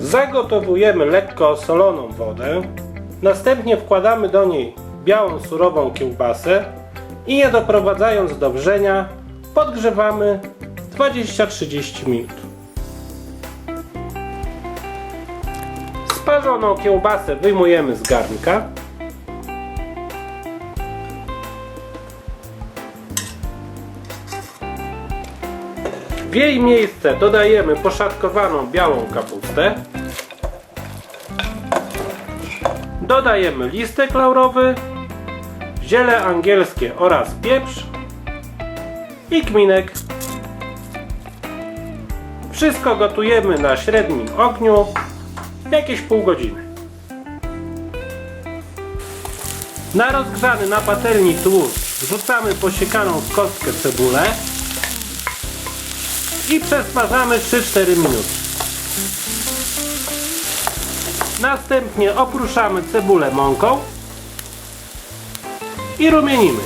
Zagotowujemy lekko osoloną wodę. Następnie wkładamy do niej białą surową kiełbasę i nie doprowadzając do wrzenia podgrzewamy 20-30 minut. Sparzoną kiełbasę wyjmujemy z garnka. W jej miejsce dodajemy poszatkowaną białą kapustę. Dodajemy listek laurowy, ziele angielskie oraz pieprz i kminek. Wszystko gotujemy na średnim ogniu jakieś pół godziny. Na rozgrzany na patelni tłuszcz wrzucamy posiekaną w kostkę cebulę i przesmażamy 3-4 minuty. Następnie opruszamy cebulę mąką i rumienimy.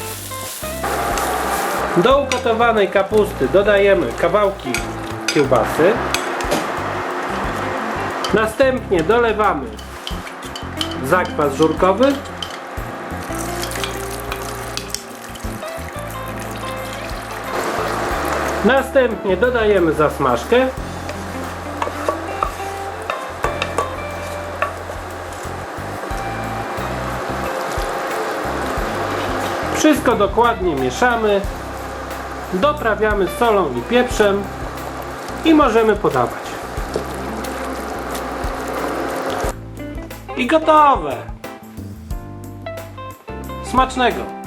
Do ugotowanej kapusty dodajemy kawałki kiełbasy. Następnie dolewamy zakwas żurkowy. Następnie dodajemy zasmażkę. Wszystko dokładnie mieszamy. Doprawiamy solą i pieprzem i możemy podawać. I gotowe! Smacznego!